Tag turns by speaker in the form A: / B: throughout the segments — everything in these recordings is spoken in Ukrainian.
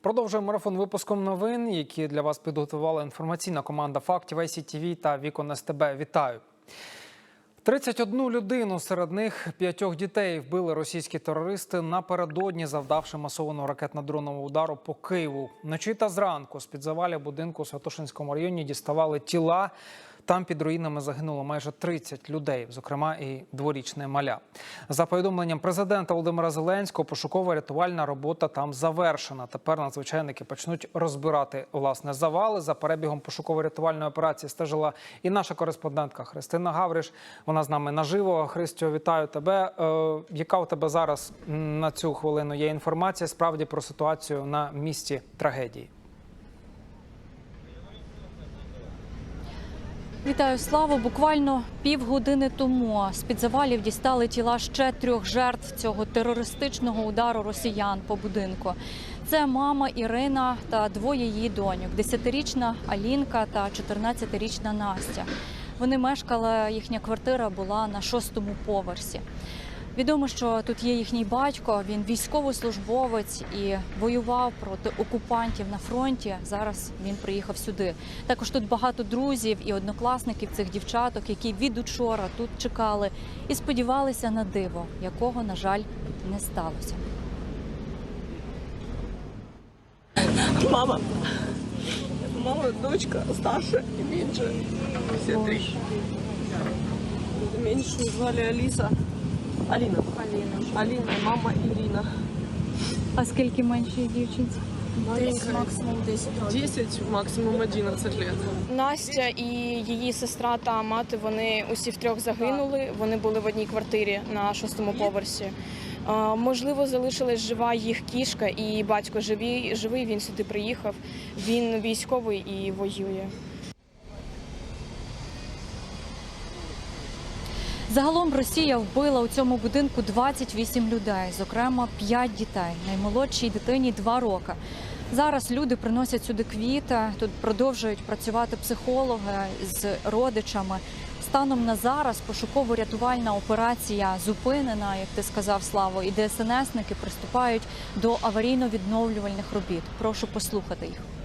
A: Продовжуємо марафон випуском новин, які для вас підготувала інформаційна команда фактів ICTV та Вікон СТБ. Вітаю. 31 людину, серед них п'ятьох дітей, вбили російські терористи напередодні, завдавши масованого ракетно-дронового удару по Києву. Вночі та зранку з-під завалів будинку у Святошинському районі діставали тіла. Там під руїнами загинуло майже 30 людей, зокрема і дворічне маля. За повідомленням президента Володимира Зеленського, пошукова рятувальна робота там завершена. Тепер надзвичайники почнуть розбирати власне завали. За перебігом пошуково-рятувальної операції стежила і наша кореспондентка Христина Гавриш. Вона з нами наживо. Христю, вітаю тебе. Е, яка у тебе зараз на цю хвилину є інформація справді про ситуацію на місці трагедії?
B: Вітаю славу. Буквально півгодини тому з під завалів дістали тіла ще трьох жертв цього терористичного удару росіян по будинку. Це мама Ірина та двоє її доньок: 10-річна Алінка та 14-річна Настя. Вони мешкали, їхня квартира була на шостому поверсі. Відомо, що тут є їхній батько. Він військовослужбовець і воював проти окупантів на фронті. Зараз він приїхав сюди. Також тут багато друзів і однокласників цих дівчаток, які від учора тут чекали і сподівалися на диво, якого на жаль не сталося.
C: Мама. Мама, дочка меньше. Все три. Меньшую звали Алиса. Алина. Алина. Алина, мама Ирина.
B: А скільки меншій дівчинці?
C: Максимум 10 10, максимум 11 лет.
D: Настя і її сестра та мати вони усі втрьох загинули. Вони були в одній квартирі на шостому поверсі. Е, Можливо, залишилась жива їх кішка, і батько живий, живий. Він сюди приїхав. Він військовий і воює.
B: Загалом Росія вбила у цьому будинку 28 людей, зокрема 5 дітей. Наймолодшій дитині 2 роки. Зараз люди приносять сюди квіти. Тут продовжують працювати психологи з родичами. Станом на зараз пошуково-рятувальна операція зупинена, як ти сказав, Славо, і ДСНСники приступають до аварійно-відновлювальних робіт. Прошу послухати їх.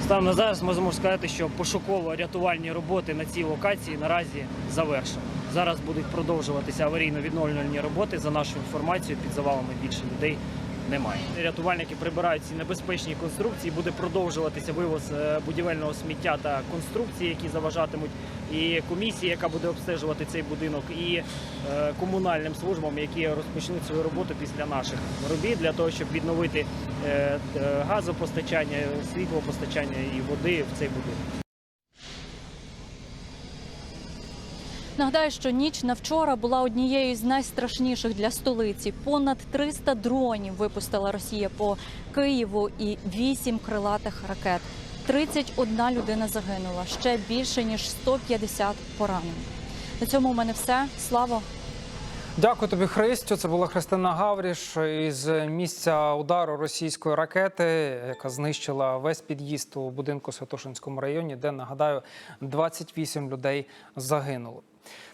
E: Станом на зараз можемо сказати, що пошуково-рятувальні роботи на цій локації наразі завершені. Зараз будуть продовжуватися аварійно-відновлювальні роботи. За нашою інформацією, під завалами більше людей немає. Рятувальники прибирають ці небезпечні конструкції. Буде продовжуватися вивоз е, будівельного сміття та конструкцій, які заважатимуть. І комісія, яка буде обстежувати цей будинок, і е, комунальним службам, які розпочнуть свою роботу після наших робіт, для того, щоб відновити е, газопостачання, світлопостачання і води в цей будинок.
B: Нагадаю, що ніч на вчора була однією з найстрашніших для столиці. Понад 300 дронів випустила Росія по Києву і 8 крилатих ракет. 31 людина загинула, ще більше ніж 150 поранені. На цьому у мене все. Слава
A: Дякую тобі, Христю. Це була Христина Гавріш із місця удару російської ракети, яка знищила весь під'їзд у будинку Святошинському районі, де нагадаю 28 людей загинуло.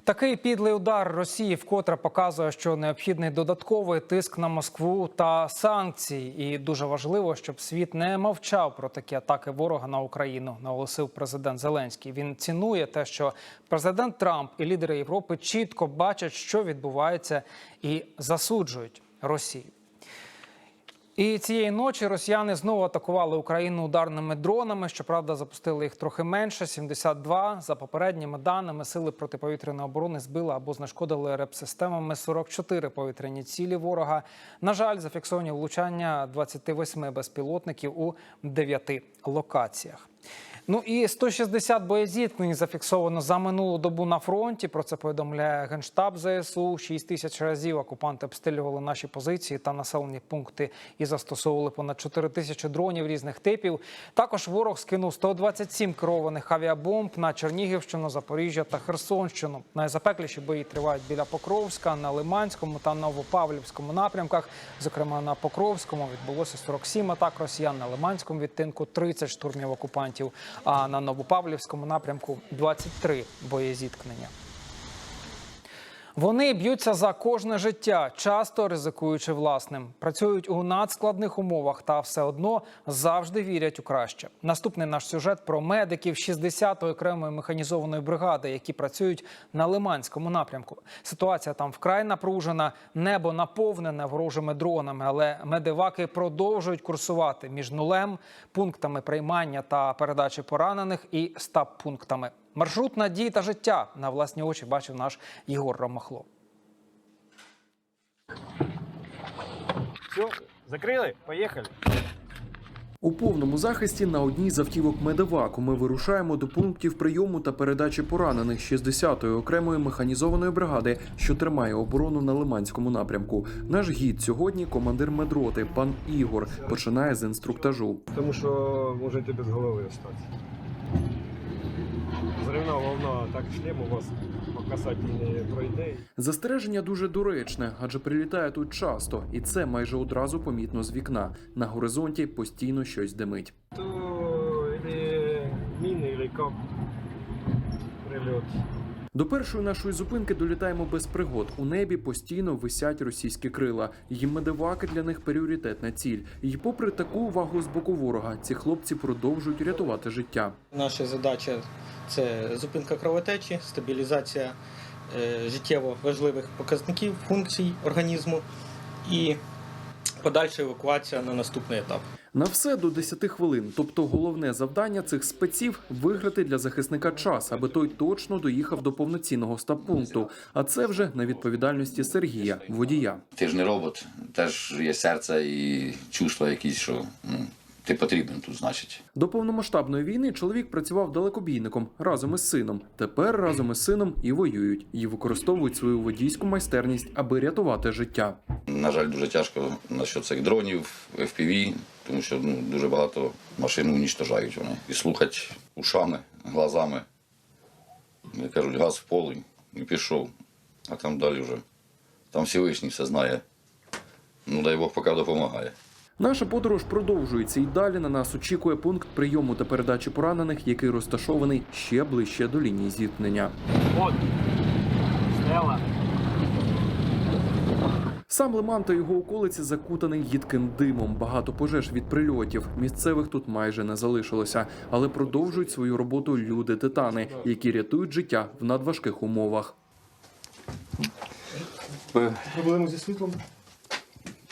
A: Такий підлий удар Росії вкотре показує, що необхідний додатковий тиск на Москву та санкції. І дуже важливо, щоб світ не мовчав про такі атаки ворога на Україну. Наголосив президент Зеленський. Він цінує те, що президент Трамп і лідери Європи чітко бачать, що відбувається, і засуджують Росію. І цієї ночі росіяни знову атакували Україну ударними дронами. Щоправда, запустили їх трохи менше 72. За попередніми даними сили протиповітряної оборони збили або знешкодили реп-системами 44 повітряні цілі ворога. На жаль, зафіксовані влучання 28 безпілотників у 9 локаціях. Ну і 160 боєзіткнень зафіксовано за минулу добу на фронті. Про це повідомляє генштаб ЗСУ. 6 тисяч разів окупанти обстрілювали наші позиції та населені пункти і застосовували понад 4 тисячі дронів різних типів. Також ворог скинув 127 керованих авіабомб на Чернігівщину, Запоріжжя та Херсонщину. Найзапекліші бої тривають біля Покровська, на Лиманському та Новопавлівському напрямках. Зокрема, на Покровському відбулося 47 атак росіян, на Лиманському відтинку 30 штурмів окупантів. А на Новопавлівському напрямку 23 боєзіткнення. Вони б'ються за кожне життя, часто ризикуючи власним. Працюють у надскладних умовах та все одно завжди вірять у краще. Наступний наш сюжет про медиків 60-ї окремої механізованої бригади, які працюють на Лиманському напрямку. Ситуація там вкрай напружена, небо наповнене ворожими дронами, але медиваки продовжують курсувати між нулем, пунктами приймання та передачі поранених і стаб-пунктами. Маршрут надії та життя на власні очі бачив наш Єгор Ромахло.
F: Все, закрили? Поїхали.
G: У повному захисті на одній з автівок медеваку ми вирушаємо до пунктів прийому та передачі поранених 60-ї окремої механізованої бригади, що тримає оборону на Лиманському напрямку. Наш гід сьогодні командир медроти, пан Ігор, починає з інструктажу.
F: Тому що можете без голови остатися. Зривна волна, так шлем у вас по касательні пройде.
G: Застереження дуже доречне, адже прилітає тут часто, і це майже одразу помітно з вікна. На горизонті постійно щось димить.
F: То міни, или кап прильот.
G: До першої нашої зупинки долітаємо без пригод. У небі постійно висять російські крила. І медиваки для них пріоритетна ціль. І попри таку увагу з боку ворога, ці хлопці продовжують рятувати життя.
H: Наша задача це зупинка кровотечі, стабілізація е, життєво важливих показників, функцій організму і подальша евакуація на наступний етап.
G: На все до 10 хвилин. Тобто головне завдання цих спеців виграти для захисника час, аби той точно доїхав до повноцінного стаб-пункту. А це вже на відповідальності Сергія, водія.
I: Ти ж не робот, теж є серце і чувства якісь, що ну, ти потрібен тут, значить.
G: До повномасштабної війни чоловік працював далекобійником разом із сином. Тепер разом із сином і воюють, і використовують свою водійську майстерність, аби рятувати життя.
I: На жаль, дуже тяжко насчет цих дронів, FPV, тому що ну, дуже багато машин унічтожають вони. І слухати ушами, глазами. Як кажуть, газ в поле і пішов. А там далі вже. Там Всевишній все знає. Ну, дай Бог, поки допомагає.
G: Наша подорож продовжується і далі на нас очікує пункт прийому та передачі поранених, який розташований ще ближче до лінії зіткнення.
F: От, стела.
G: Сам Лиман та його околиці закутаний їдким димом. Багато пожеж від прильотів. Місцевих тут майже не залишилося, але продовжують свою роботу люди титани, які рятують життя в надважких умовах.
F: Проблеми зі світлом?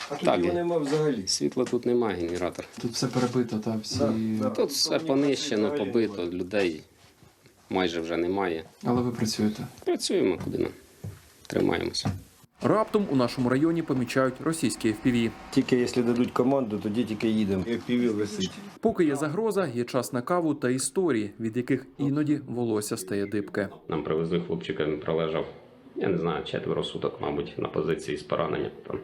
F: А тут
J: Так,
F: його
J: є.
F: нема взагалі.
J: Світла тут немає, генератор.
K: Тут все перебито, та всі.
J: Тут все понищено, побито, людей майже вже немає.
K: Але ви працюєте.
J: Працюємо куди нам. Тримаємося.
G: Раптом у нашому районі помічають російські FPV.
F: Тільки якщо дадуть команду, тоді тільки їдемо. Піві висить.
G: Поки є загроза, є час на каву та історії, від яких іноді волосся стає дибке.
J: Нам привезли хлопчика, він пролежав, я не знаю, четверо суток, мабуть, на позиції з пораненням. Там.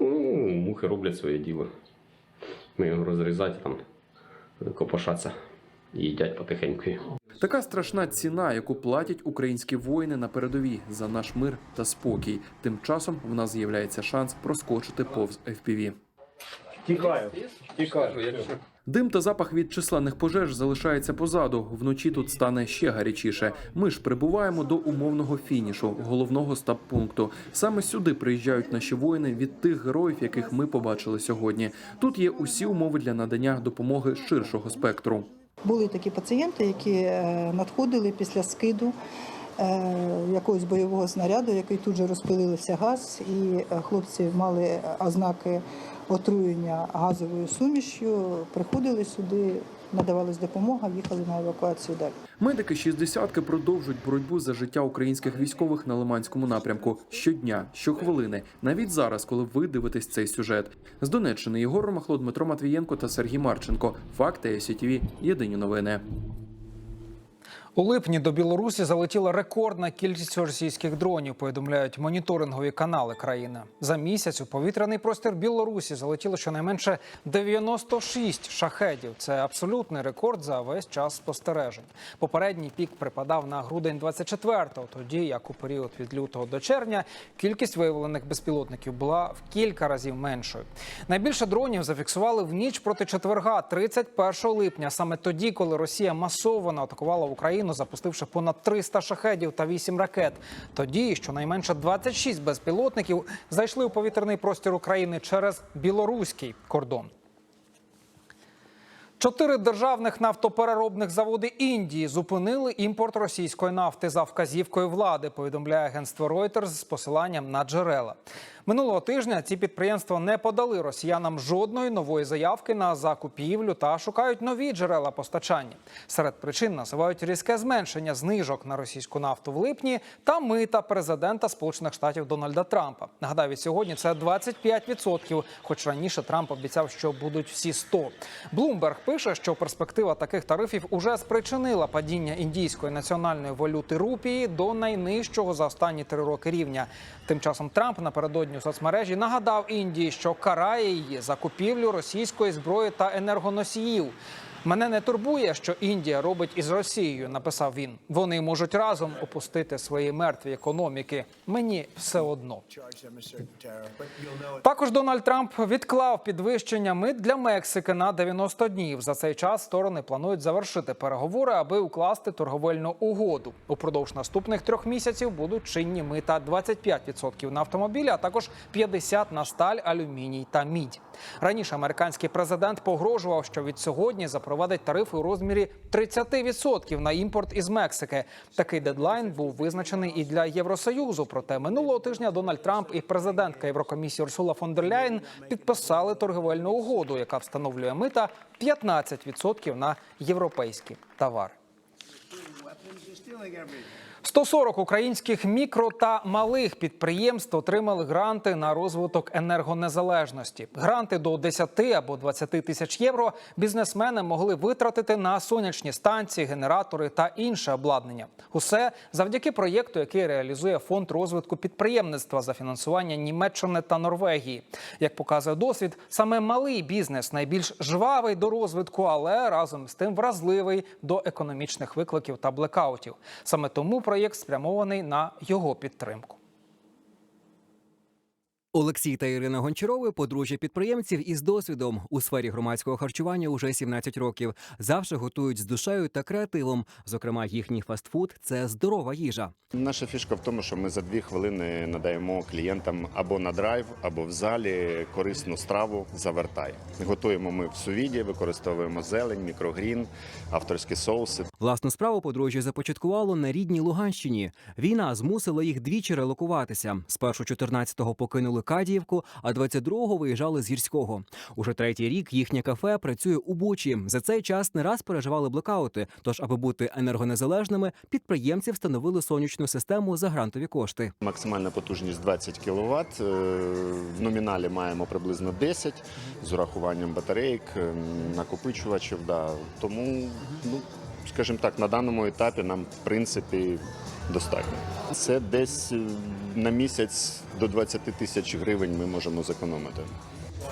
J: Ну, мухи роблять своє діло. Ми його розрізати там, копошаться і їдять потихеньку.
G: Така страшна ціна, яку платять українські воїни на передовій за наш мир та спокій. Тим часом в нас з'являється шанс проскочити повз FPV.
F: Тікаю. Тікаю.
G: Дим та запах від численних пожеж залишається позаду. Вночі тут стане ще гарячіше. Ми ж прибуваємо до умовного фінішу, головного стаб-пункту. Саме сюди приїжджають наші воїни від тих героїв, яких ми побачили сьогодні. Тут є усі умови для надання допомоги ширшого спектру.
L: Були такі пацієнти, які е, надходили після скиду е, якогось бойового снаряду, який тут же розпилився газ, і е, хлопці мали ознаки отруєння газовою сумішю, приходили сюди, надавалась допомога, їхали на евакуацію далі.
G: Медики шістдесятки продовжують боротьбу за життя українських військових на Лиманському напрямку щодня, щохвилини, навіть зараз, коли ви дивитесь цей сюжет. З Донеччини Єгор Ромахло, Дмитро Матвієнко та Сергій Марченко. Факти СІТВ. Єдині новини.
A: У липні до Білорусі залетіла рекордна кількість російських дронів. Повідомляють моніторингові канали країни. За місяць у повітряний простір Білорусі залетіло щонайменше 96 шахедів. Це абсолютний рекорд за весь час спостережень. Попередній пік припадав на грудень 24-го, тоді як у період від лютого до червня кількість виявлених безпілотників була в кілька разів меншою. Найбільше дронів зафіксували в ніч проти четверга, 31 липня, саме тоді, коли Росія масово атакувала Україну Україну, запустивши понад 300 шахедів та 8 ракет. Тоді щонайменше 26 безпілотників зайшли у повітряний простір України через білоруський кордон. Чотири державних нафтопереробних заводи Індії зупинили імпорт російської нафти за вказівкою влади. Повідомляє агентство Reuters з посиланням на джерела. Минулого тижня ці підприємства не подали росіянам жодної нової заявки на закупівлю та шукають нові джерела постачання. Серед причин називають різке зменшення знижок на російську нафту в липні та мита президента Сполучених Штатів Дональда Трампа. Нагадаю, сьогодні це 25%, хоч раніше Трамп обіцяв, що будуть всі 100%. Блумберг пише, що перспектива таких тарифів уже спричинила падіння індійської національної валюти рупії до найнижчого за останні три роки рівня. Тим часом Трамп напередодні у соцмережі нагадав Індії, що карає її за купівлю російської зброї та енергоносіїв. Мене не турбує, що Індія робить із Росією, написав він. Вони можуть разом опустити свої мертві економіки. Мені все одно. Також Дональд Трамп відклав підвищення мит для Мексики на 90 днів. За цей час сторони планують завершити переговори, аби укласти торговельну угоду. Упродовж наступних трьох місяців будуть чинні мита 25% на автомобілі, а також 50% на сталь, алюміній та мідь. Раніше американський президент погрожував, що від сьогодні запровадить тарифи у розмірі 30% на імпорт із Мексики. Такий дедлайн був визначений і для Євросоюзу. Проте минулого тижня Дональд Трамп і президентка Єврокомісії Урсула фон дер Ляйн підписали торговельну угоду, яка встановлює мита 15% на європейські товари. 140 українських мікро та малих підприємств отримали гранти на розвиток енергонезалежності. Гранти до 10 або 20 тисяч євро бізнесмени могли витратити на сонячні станції, генератори та інше обладнання. Усе завдяки проєкту, який реалізує фонд розвитку підприємництва за фінансування Німеччини та Норвегії. Як показує досвід, саме малий бізнес найбільш жвавий до розвитку, але разом з тим вразливий до економічних викликів та блекаутів. Саме тому проєкт спрямований на його підтримку.
M: Олексій та Ірина Гончарови подружжя підприємців із досвідом у сфері громадського харчування уже 17 років. Завжди готують з душею та креативом. Зокрема, їхній фастфуд це здорова їжа.
N: Наша фішка в тому, що ми за дві хвилини надаємо клієнтам або на драйв, або в залі корисну страву завертай. Готуємо ми в сувіді, використовуємо зелень, мікрогрін, авторські соуси.
M: Власну справу подружжя започаткувало на рідній Луганщині. Війна змусила їх двічі релокуватися. Спершу 14-го покинули Кадіївку, а 22-го виїжджали з гірського. Уже третій рік їхнє кафе працює у Бучі. За цей час не раз переживали блекаути. Тож, аби бути енергонезалежними, підприємці встановили сонячну систему за грантові кошти.
N: Максимальна потужність 20 кВт. В номіналі маємо приблизно 10 з урахуванням батарейок, е, накопичувачів. Да. Тому, ну, скажімо так, на даному етапі нам в принципі достатньо. Це десь е, на місяць до 20 тисяч гривень ми можемо зекономити.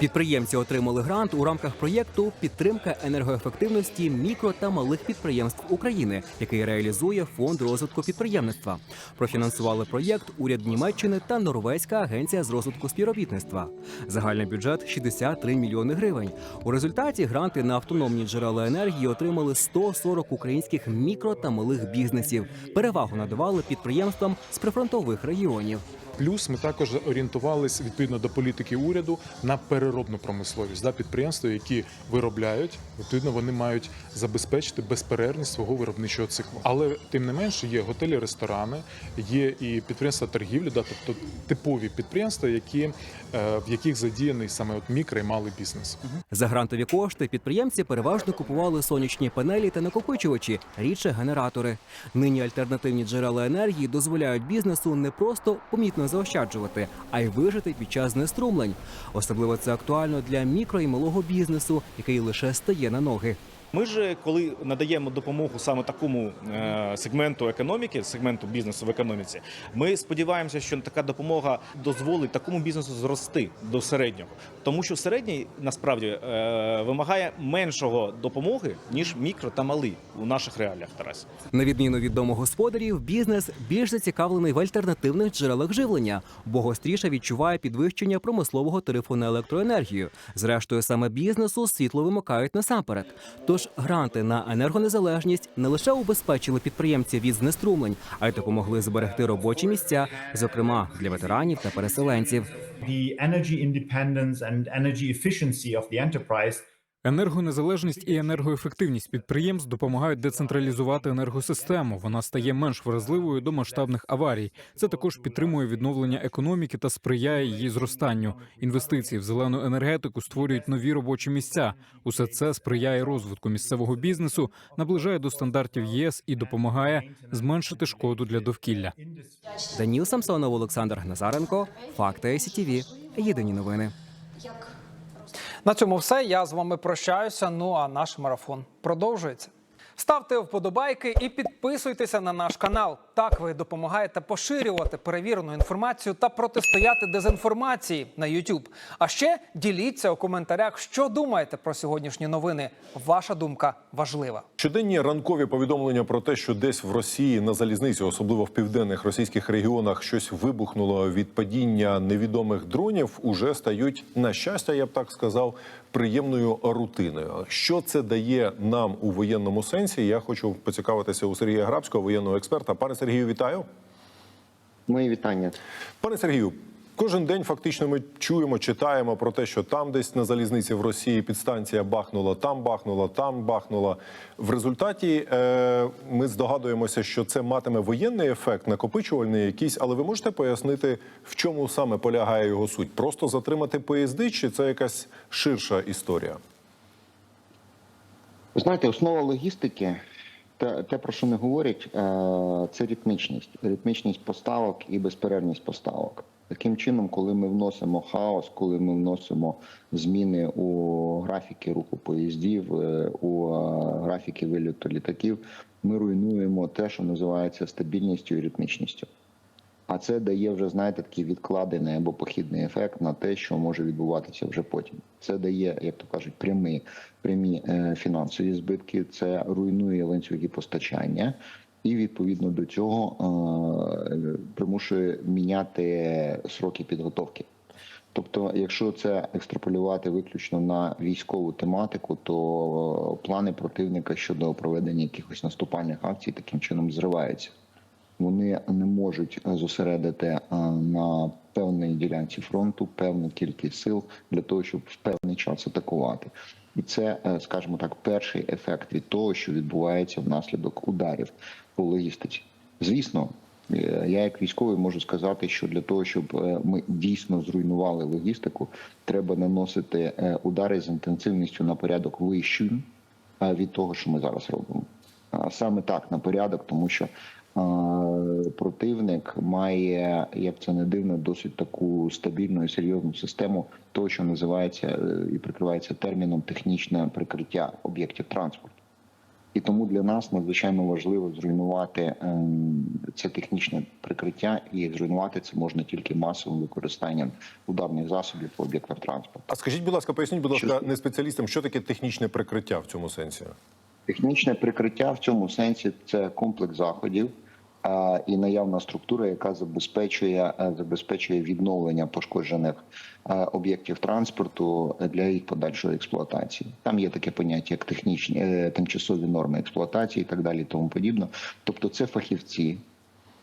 M: Підприємці отримали грант у рамках проєкту Підтримка енергоефективності мікро та малих підприємств України, який реалізує фонд розвитку підприємництва. Профінансували проєкт уряд Німеччини та Норвезька агенція з розвитку співробітництва. Загальний бюджет 63 мільйони гривень. У результаті гранти на автономні джерела енергії отримали 140 українських мікро та малих бізнесів. Перевагу надавали підприємствам з прифронтових регіонів.
O: Плюс ми також орієнтувалися відповідно до політики уряду на переробну промисловість. Да, підприємства, які виробляють, відповідно, вони мають забезпечити безперервність свого виробничого циклу. Але тим не менше є готелі, ресторани, є і підприємства торгівлі, да, тобто типові підприємства, які е, в яких задіяний саме от мікро і малий бізнес.
M: За грантові кошти підприємці переважно купували сонячні панелі та накопичувачі, рідше генератори. Нині альтернативні джерела енергії дозволяють бізнесу не просто помітно заощаджувати, а й вижити під час знеструмлень. Особливо це актуально для мікро і малого бізнесу, який лише стає на ноги.
P: Ми ж, коли надаємо допомогу саме такому е, сегменту економіки, сегменту бізнесу в економіці, ми сподіваємося, що така допомога дозволить такому бізнесу зрости до середнього, тому що середній насправді е, вимагає меншого допомоги ніж мікро та малий у наших реаліях. Тарас.
M: На відміну від домогосподарів, бізнес більш зацікавлений в альтернативних джерелах живлення, бо гостріше відчуває підвищення промислового тарифу на електроенергію. Зрештою, саме бізнесу світло вимикають насамперед. Тож Тож гранти на енергонезалежність не лише убезпечили підприємців від знеструмлень, а й допомогли зберегти робочі місця, зокрема для ветеранів та переселенців.
Q: the energy independence and energy efficiency of the enterprise
R: Енергонезалежність і енергоефективність підприємств допомагають децентралізувати енергосистему. Вона стає менш вразливою до масштабних аварій. Це також підтримує відновлення економіки та сприяє її зростанню. Інвестиції в зелену енергетику створюють нові робочі місця. Усе це сприяє розвитку місцевого бізнесу, наближає до стандартів ЄС і допомагає зменшити шкоду для довкілля.
M: Даніл Самсонов, Олександр Назаренко, Факти СІТІВІ. Єдині новини.
A: На цьому все. Я з вами прощаюся. Ну а наш марафон продовжується. Ставте вподобайки і підписуйтеся на наш канал. Так ви допомагаєте поширювати перевірену інформацію та протистояти дезінформації на YouTube. А ще діліться у коментарях, що думаєте про сьогоднішні новини. Ваша думка важлива.
S: Щоденні ранкові повідомлення про те, що десь в Росії на залізниці, особливо в південних російських регіонах, щось вибухнуло від падіння невідомих дронів, уже стають на щастя, я б так сказав, приємною рутиною. Що це дає нам у воєнному сенсі? Я хочу поцікавитися у Сергія Грабського, воєнного експерта. Пане Сергію, вітаю.
T: Мої вітання.
S: Пане Сергію, кожен день фактично ми чуємо, читаємо про те, що там десь на залізниці в Росії підстанція бахнула, там бахнула, там бахнула. В результаті е, ми здогадуємося, що це матиме воєнний ефект, накопичувальний якийсь, але ви можете пояснити, в чому саме полягає його суть? Просто затримати поїзди, чи це якась ширша історія?
T: Ви знаєте, основа логістики, те, те, про що не говорять, е, це ритмічність, ритмічність поставок і безперервність поставок. Таким чином, коли ми вносимо хаос, коли ми вносимо зміни у графіки руху поїздів, е, у е, графіки виліту літаків, ми руйнуємо те, що називається стабільністю і ритмічністю. А це дає вже, знаєте, такий відкладений або похідний ефект на те, що може відбуватися вже потім. Це дає, як то кажуть, прямі прямі е, фінансові збитки. Це руйнує ланцюги постачання, і відповідно до цього е, примушує міняти сроки підготовки. Тобто, якщо це екстраполювати виключно на військову тематику, то плани противника щодо проведення якихось наступальних акцій таким чином зриваються вони не можуть зосередити е, на певній ділянці фронту певну кількість сил для того, щоб в певний час атакувати. І це, е, скажімо так, перший ефект від того, що відбувається внаслідок ударів по логістиці. Звісно, е, я як військовий можу сказати, що для того, щоб е, ми дійсно зруйнували логістику, треба наносити е, удари з інтенсивністю на порядок вищою е, від того, що ми зараз робимо. Саме так на порядок, тому що е, противник має, як це не дивно, досить таку стабільну і серйозну систему, того, що називається е, і прикривається терміном технічне прикриття об'єктів транспорту. І тому для нас надзвичайно важливо зруйнувати ем, це технічне прикриття, і зруйнувати це можна тільки масовим використанням ударних засобів по об'єктах транспорту.
S: А скажіть, будь ласка, поясніть, будь ласка, не спеціалістам, що таке технічне прикриття в цьому сенсі?
T: Технічне прикриття в цьому сенсі це комплекс заходів і наявна структура, яка забезпечує е, забезпечує відновлення пошкоджених е, об'єктів транспорту для їх подальшої експлуатації. Там є таке поняття, як технічні е, тимчасові норми експлуатації, і так далі, тому подібне. Тобто, це фахівці,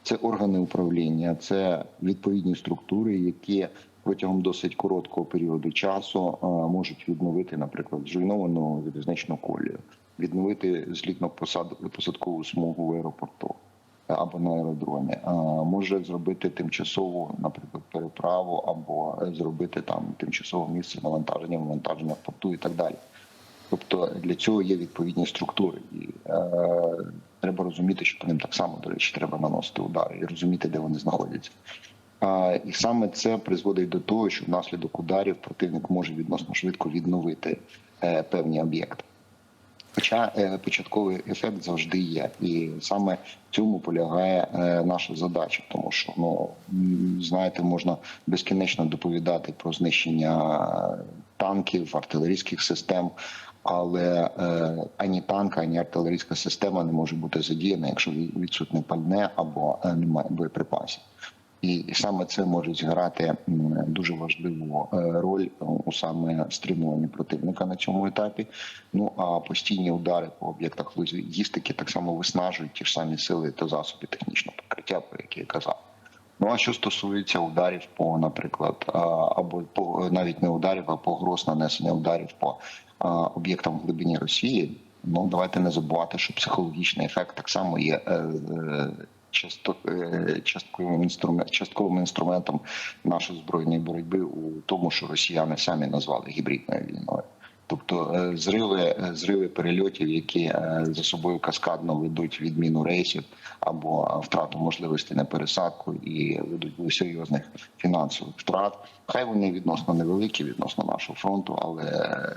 T: це органи управління, це відповідні структури, які протягом досить короткого періоду часу можуть відновити, наприклад, зруйновану залізничну колію, відновити злітно посадкову смугу в аеропорту е, або на аеродромі, Е, може зробити тимчасову, наприклад, переправу, або е, зробити там тимчасове місце навантаження, вивантаження в порту і так далі. Тобто для цього є відповідні структури, і е, треба розуміти, що по ним так само, до речі, треба наносити удари і розуміти, де вони знаходяться. А, і саме це призводить до того, що внаслідок ударів противник може відносно швидко відновити е, певні об'єкти. Хоча е, початковий ефект завжди є, і саме в цьому полягає е, наша задача, тому що ну знаєте, можна безкінечно доповідати про знищення танків, артилерійських систем, але е, ані танк, ані артилерійська система не може бути задіяна, якщо відсутне пальне або е, немає боєприпасів. І, саме це може зіграти дуже важливу е, роль у саме стримуванні противника на цьому етапі. Ну а постійні удари по об'єктах логістики так само виснажують ті ж самі сили та засоби технічного покриття, про які я казав. Ну а що стосується ударів по, наприклад, або по навіть не ударів, а погроз нанесення ударів по об'єктам в глибині Росії. Ну давайте не забувати, що психологічний ефект так само є е, е, частковим інструмент, частковим інструментом нашої збройної боротьби у тому, що росіяни самі назвали гібридною війною. Тобто е, зриви, е, зриви перельотів, які е, за собою каскадно ведуть відміну рейсів або е, втрату можливості на пересадку і ведуть до серйозних фінансових втрат. Хай вони відносно невеликі відносно нашого фронту, але е,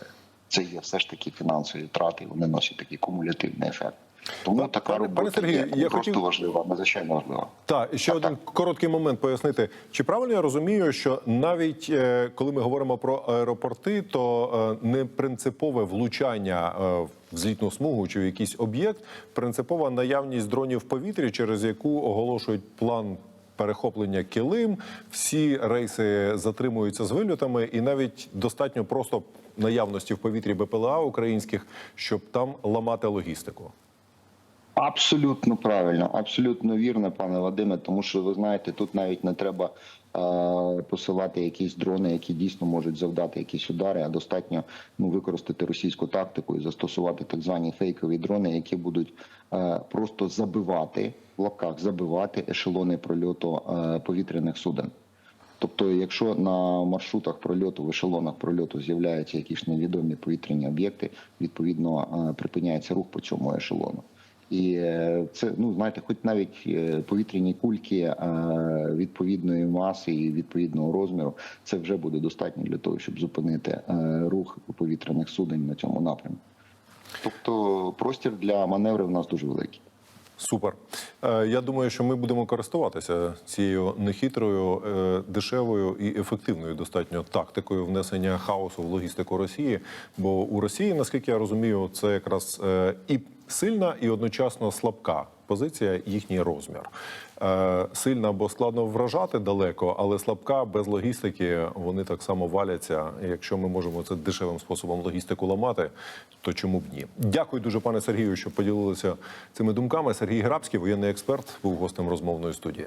T: це є все ж таки фінансові втрати. Вони носять такий кумулятивний ефект. Тому така робота
S: пане Сергію,
T: є
S: я
T: просто
S: хотів-
T: важлива, надзвичайно важлива.
S: Так, і ще один короткий момент пояснити. Чи правильно я розумію, що навіть е, коли ми говоримо про аеропорти, то е, не принципове влучання е, в злітну смугу чи в якийсь об'єкт, принципова наявність дронів в повітрі, через яку оголошують план. Перехоплення килим, всі рейси затримуються з вильотами, і навіть достатньо просто наявності в повітрі БПЛА українських, щоб там ламати логістику.
T: Абсолютно правильно, абсолютно вірно, пане Вадиме. Тому що ви знаєте, тут навіть не треба е, посилати якісь дрони, які дійсно можуть завдати якісь удари, а достатньо ну використати російську тактику і застосувати так звані фейкові дрони, які будуть е, просто забивати в лапках, забивати ешелони прольоту е, повітряних суден. Тобто, якщо на маршрутах прольоту, в ешелонах прольоту з'являються якісь невідомі повітряні об'єкти, відповідно е, припиняється рух по цьому ешелону. І е, це ну знаєте, хоч навіть е, повітряні кульки е, відповідної маси і відповідного розміру, це вже буде достатньо для того, щоб зупинити рух повітряних суден на цьому напрямку. Тобто простір для маневрів у нас дуже великий.
S: Супер. Е, Я думаю, що ми будемо користуватися цією нехитрою, е, дешевою і ефективною достатньо тактикою внесення хаосу в логістику Росії. Бо у Росії, наскільки я розумію, це якраз е, і сильна, і одночасно слабка позиція, їхній розмір. Сильно Сильна, бо складно вражати далеко, але слабка без логістики вони так само валяться. Якщо ми можемо це дешевим способом логістику ламати, то чому б ні? Дякую дуже, пане Сергію, що поділилися цими думками. Сергій Грабський, воєнний експерт, був гостем розмовної студії.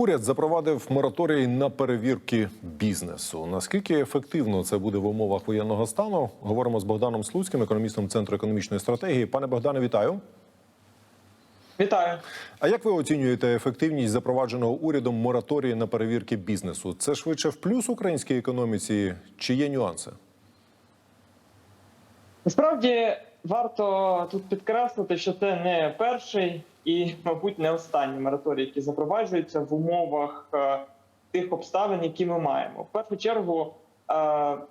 S: Уряд запровадив мораторій на перевірки бізнесу. Наскільки ефективно це буде в умовах воєнного стану? Говоримо з Богданом Слуцьким, економістом центру економічної стратегії. Пане Богдане, вітаю.
U: Вітаю.
S: А як ви оцінюєте ефективність запровадженого урядом мораторію на перевірки бізнесу? Це швидше в плюс українській економіці чи є нюанси?
U: Насправді варто тут підкреслити, що це не перший і, мабуть, не останній мораторій, який запроваджується в умовах е, тих обставин, які ми маємо. В першу чергу е,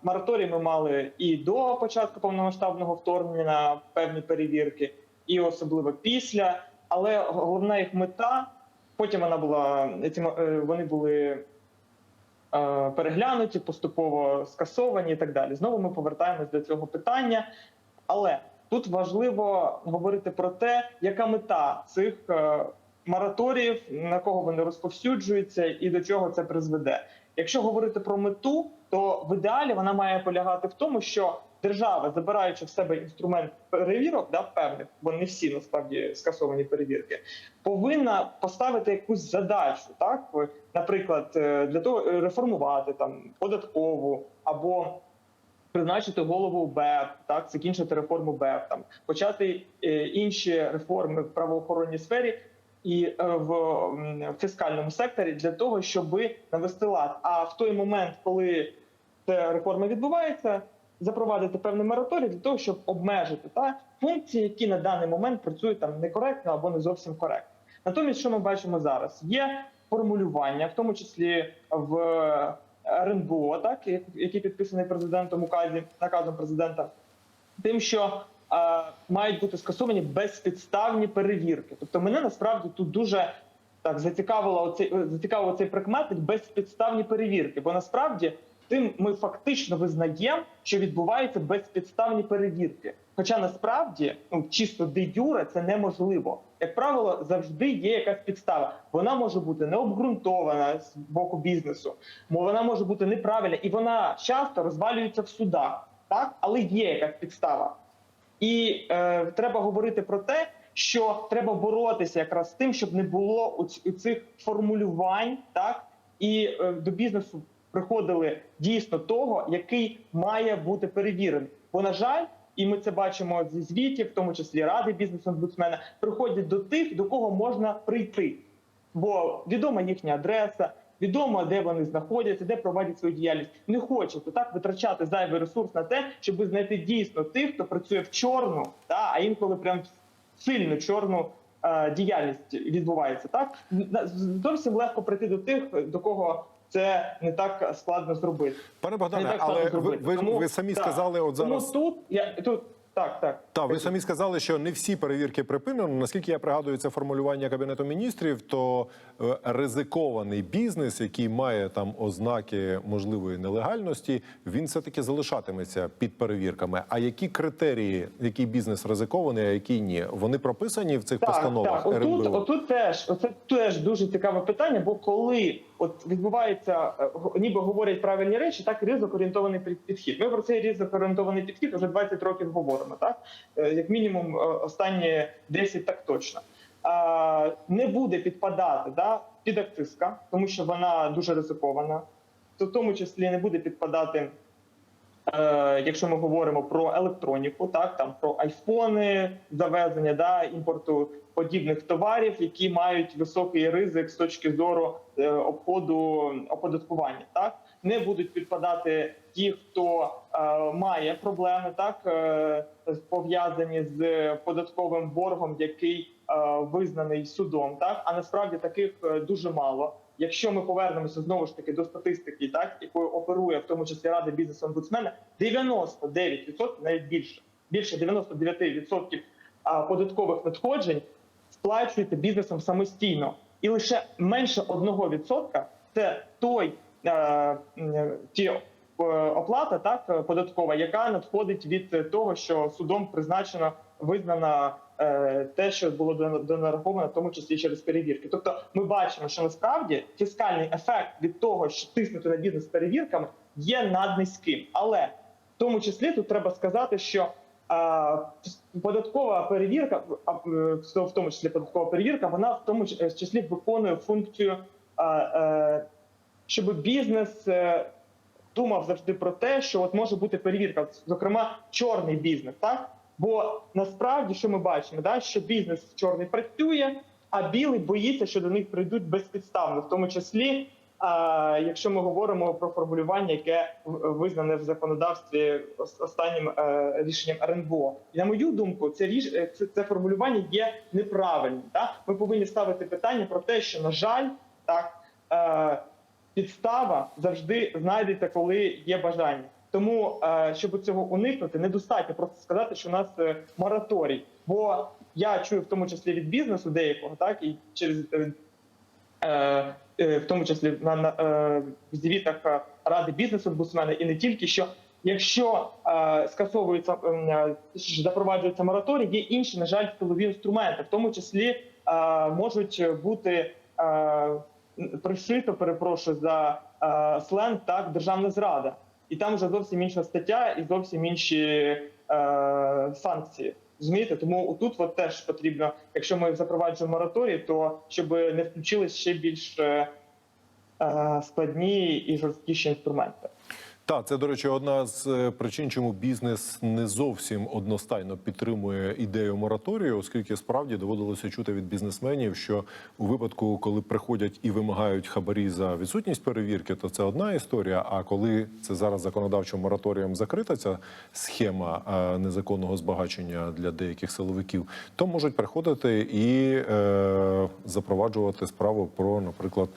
U: мораторій ми мали і до початку повномасштабного вторгнення на певні перевірки, і особливо після. Але головна їх мета потім вона була е, вони були переглянуті, поступово скасовані і так далі. Знову ми повертаємось до цього питання. Але тут важливо говорити про те, яка мета цих е, мораторіїв, на кого вони розповсюджуються і до чого це призведе. Якщо говорити про мету, то в ідеалі вона має полягати в тому, що держава, забираючи в себе інструмент перевірок, да, певних, бо не всі насправді скасовані перевірки, повинна поставити якусь задачу, так наприклад, е, для того е, реформувати там податкову або призначити голову БЕП, так закінчити реформу БЕП, там почати е, інші реформи в правоохоронній сфері і е, в фіскальному секторі для того, щоб навести лад. А в той момент, коли ця реформа відбувається, запровадити певний мораторій для того, щоб обмежити та функції, які на даний момент працюють там некоректно або не зовсім коректно. Натомість, що ми бачимо зараз, є формулювання, в тому числі в РНБО, так як- який підписаний президентом указі наказом президента, тим, що е, мають бути скасовані безпідставні перевірки. Тобто, мене насправді тут дуже так зацікавило оцей зацікавило цей прикметник безпідставні перевірки, бо насправді тим ми фактично визнаємо, що відбуваються безпідставні перевірки. Хоча насправді, ну чисто де юре, це неможливо. Як правило, завжди є якась підстава. Вона може бути необґрунтована з боку бізнесу, вона може бути неправильна, і вона часто розвалюється в судах, так але є якась підстава. І е, треба говорити про те, що треба боротися якраз з тим, щоб не було оць- цих формулювань, так і е, до бізнесу приходили дійсно того, який має бути перевірений. Бо на жаль, і ми це бачимо зі звітів, в тому числі ради бізнес-омбудсмена, приходять до тих, до кого можна прийти, бо відома їхня адреса. Відомо, де вони знаходяться, де проводять свою діяльність. Не хочеться так витрачати зайвий ресурс на те, щоб знайти дійсно тих, хто працює в чорну, та а інколи прям сильно чорну е, діяльність відбувається. Так зовсім легко прийти до тих, до кого це не так складно зробити.
S: Пане Богдане, але ви, ви,
U: Тому-
S: ви самі
U: так.
S: сказали, от зараз.
U: Тому тут я тут так, так.
S: Так, ви самі сказали, що не всі перевірки припинено. Наскільки я пригадую це формулювання кабінету міністрів, то е, ризикований бізнес, який має там ознаки можливої нелегальності, він все таки залишатиметься під перевірками. А які критерії, який бізнес ризикований, а який ні, вони прописані в цих постановах
U: Так, отут, отут теж оце теж дуже цікаве питання. Бо коли от відбувається, е, ніби говорять правильні речі, так ризик-орієнтований підхід. Ми про цей ризик-орієнтований підхід вже 20 років говоримо. Так Е, як мінімум, е, останні 10 так точно. Не буде підпадати да, під акцизка, тому що вона дуже ризикована. То в тому числі не буде підпадати якщо ми говоримо про електроніку, так там про айфони, завезення да імпорту подібних товарів, які мають високий ризик з точки зору обходу оподаткування, так? Не будуть підпадати ті, хто е, має проблеми, так? Е, пов'язані з податковим боргом, який е, визнаний судом, так? А насправді таких е, дуже мало. Якщо ми повернемося знову ж таки до статистики, так? Якою оперує в тому числі рада бізнесу омбудсмена, 99%, навіть більше, більше 99% податкових надходжень сплачується бізнесом самостійно, і лише менше 1% – це той е, ті е, оплата, так е, податкова, яка надходить від е, того, що судом призначено визнана е, те, що було дон- донараховано, в тому числі через перевірки. Тобто, ми бачимо, що насправді фіскальний ефект від того, що тиснути на бізнес перевірками, є наднизьким. Але в тому числі тут треба сказати, що а, податкова перевірка, е, в тому числі податкова перевірка, вона в тому ч- числі виконує функцію, е, щоб бізнес е, думав завжди про те, що от може бути перевірка, зокрема чорний бізнес, так бо насправді, що ми бачимо, да, що бізнес чорний працює, а білий боїться, що до них прийдуть безпідставно, в тому числі. Якщо ми говоримо про формулювання, яке визнане в законодавстві ос- останнім е, рішенням РНБО, і на мою думку, це ріш е, це, це формулювання є неправильним. Так? Ми повинні ставити питання про те, що на жаль, так е, підстава завжди знайдеться, коли є бажання. Тому, щоб цього уникнути, недостатньо просто сказати, що у нас мораторій. Бо я чую в тому числі від бізнесу деякого, так і через в тому числі на, на е, в звітах е, ради бізнесу омбудсмена, і не тільки що. Якщо е, скасовується е, запроваджується мораторій, є інші, на жаль, силові інструменти, в тому числі е, можуть бути е, пришито, перепрошую за е, сленг, так державна зрада, і там вже зовсім інша стаття і зовсім інші е, санкції. Розумієте? Тому тут от теж потрібно, якщо ми запроваджуємо мораторій, то щоб не включились ще більш е, е, складні і жорсткіші інструменти.
S: Так, це, до речі, одна з е, причин, чому бізнес не зовсім одностайно підтримує ідею мораторію, оскільки справді доводилося чути від бізнесменів, що у випадку, коли приходять і вимагають хабарі за відсутність перевірки, то це одна історія. А коли це зараз законодавчим мораторієм закрита ця схема незаконного збагачення для деяких силовиків, то можуть приходити і е, запроваджувати справу про, наприклад,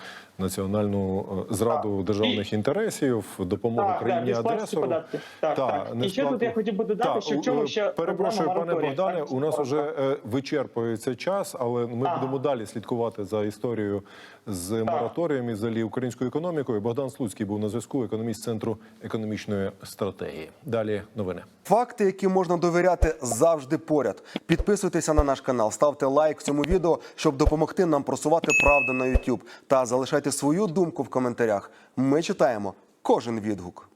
S: національну зраду зраду державних інтересів, допомогу
U: Так,
S: країні
U: так,
S: адресу.
U: Так. Так,
S: Та,
U: так. І ще тут я хотів би додати,
S: так.
U: що в чому
S: е,
U: ще
S: перепрошую, пане
U: Богдане.
S: Богдане. У нас
U: Так,
S: вже е, вичерпується час, але ми
U: Ага.
S: будемо далі слідкувати за історією з мораторієм і взагалі українською економікою. Богдан Слуцький був на зв'язку, економіст центру економічної стратегії. Далі новини.
V: Факти, які можна довіряти, завжди поряд. Підписуйтеся на наш канал, ставте лайк цьому відео, щоб допомогти нам просувати правду на YouTube. Та залишайте свою думку в коментарях. Ми читаємо кожен відгук.